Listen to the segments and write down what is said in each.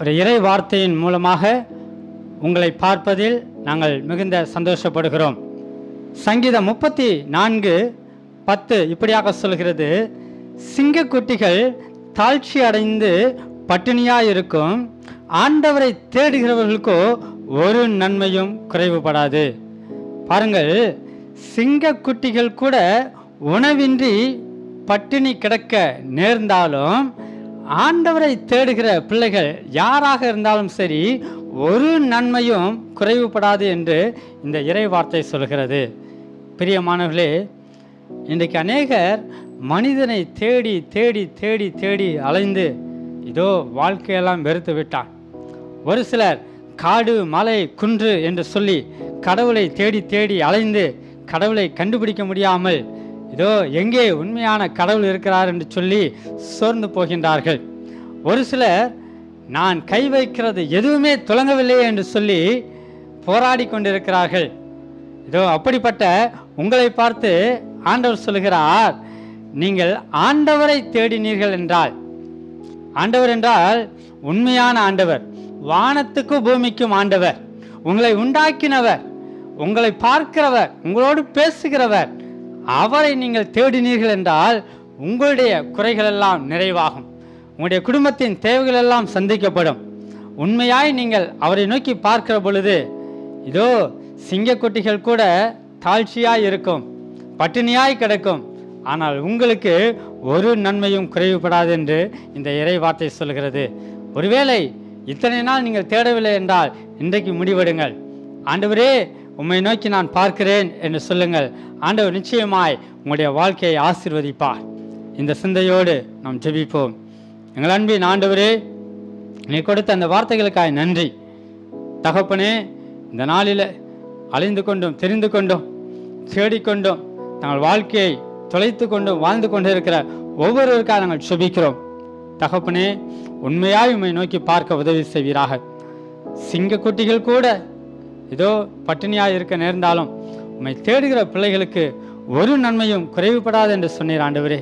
ஒரு இறை வார்த்தையின் மூலமாக உங்களை பார்ப்பதில் நாங்கள் மிகுந்த சந்தோஷப்படுகிறோம். சங்கீதம் முப்பத்தி நான்கு பத்து இப்படியாக சொல்கிறது. சிங்கக்குட்டிகள் தாழ்ச்சி அடைந்து பட்டினியாக இருக்கும் ஆண்டவரை தேடுகிறவர்களுக்கோ ஒரு நன்மையும் குறைவுபடாது. பாருங்கள் சிங்கக்குட்டிகள் கூட உணவின்றி பட்டினி கிடக்க நேர்ந்தாலும் ஆண்டவரை தேடுகிற பிள்ளைகள் யாராக இருந்தாலும் சரி ஒரு நன்மையும் குறைவுபடாது என்று இந்த இறை வார்த்தை சொல்கிறது. பிரியமானவர்களே இன்றைக்கு அநேகர் மனிதனை தேடி தேடி தேடி தேடி அலைந்து இதோ வாழ்க்கையெல்லாம் வெறுத்து விட்டான் ஒரு சிலர் காடு மலை குன்று என்று சொல்லி கடவுளை தேடி தேடி அலைந்து கடவுளை கண்டுபிடிக்க முடியாமல் இதோ எங்கே உண்மையான கடவுள் இருக்கிறார் என்று சொல்லி சோர்ந்து போகின்றார்கள். ஒரு சிலர் நான் கை வைக்கிறது எதுவுமே துலங்கவில்லை என்று சொல்லி போராடி கொண்டிருக்கிறார்கள். இதோ அப்படிப்பட்ட உங்களை பார்த்து ஆண்டவர் சொல்கிறார் நீங்கள் ஆண்டவரை தேடினீர்கள் என்றால். ஆண்டவர் என்றால் உண்மையான ஆண்டவர் வானத்துக்கும் பூமிக்கும் ஆண்டவர் உங்களை உண்டாக்கினவர் உங்களை பார்க்கிறவர் உங்களோடு பேசுகிறவர் அவரை நீங்கள் தேடினீர்கள் என்றால் உங்களுடைய குறைகள் எல்லாம் நிறைவாகும். உங்களுடைய குடும்பத்தின் தேவைகள் எல்லாம் சந்திக்கப்படும். உண்மையாய் நீங்கள் அவரை நோக்கி பார்க்கிற பொழுது இதோ சிங்கக்குட்டிகள் கூட தாழ்ச்சியாய் இருக்கும் பட்டினியாய் கிடக்கும். ஆனால் உங்களுக்கு ஒரு நன்மையும் குறைவுபடாது என்று இந்த இறை வார்த்தை சொல்கிறது. ஒருவேளை இத்தனை நாள் நீங்கள் தேடவில்லை என்றால் இன்றைக்கு முடிவெடுங்கள். ஆண்டவரே உம்மை நோக்கி நான் பார்க்கிறேன் என்று சொல்லுங்கள். ஆண்டவர் நிச்சயமாய் உங்களுடைய வாழ்க்கையை ஆசிர்வதிப்பார். இந்த சிந்தையோடு நாம் ஜெபிப்போம். எங்கள் அன்பின் ஆண்டவரே நீ கொடுத்த அந்த வார்த்தைகளுக்காய் நன்றி. தகப்பனே இந்த நாளில் அழிந்து கொண்டும் தெரிந்து கொண்டும் தேடிக்கொண்டும் தங்கள் வாழ்க்கையை தொலைத்து கொண்டும் வாழ்ந்து கொண்டு இருக்கிற ஒவ்வொருவருக்காக நாங்கள் சுபிக்கிறோம் தகப்பனே உண்மையாய் உம்மை நோக்கி பார்க்க உதவி செய்வீராக. சிங்கக்குட்டிகள் கூட ஏதோ பட்டினியாக இருக்க நேர்ந்தாலும் உம்மை தேடுகிற பிள்ளைகளுக்கு ஒரு நன்மையும் குறைவுபடாது என்று சொன்னீர் ஆண்டவரே.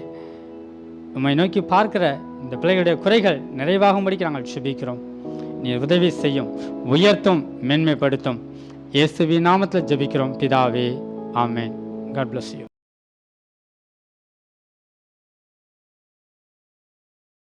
உம்மை நோக்கி பார்க்கிற இந்த பிள்ளைகளுடைய குறைகள் நிறைவாகும்படிக்கு நாங்கள் சுபிக்கிறோம் நீ உதவி செய்யும் உயர்த்தும் மேன்மைப்படுத்தும். இயேசுவி நாமத்தில் ஜெபிக்கிறோம். பிதாவே ஆமேன். God bless you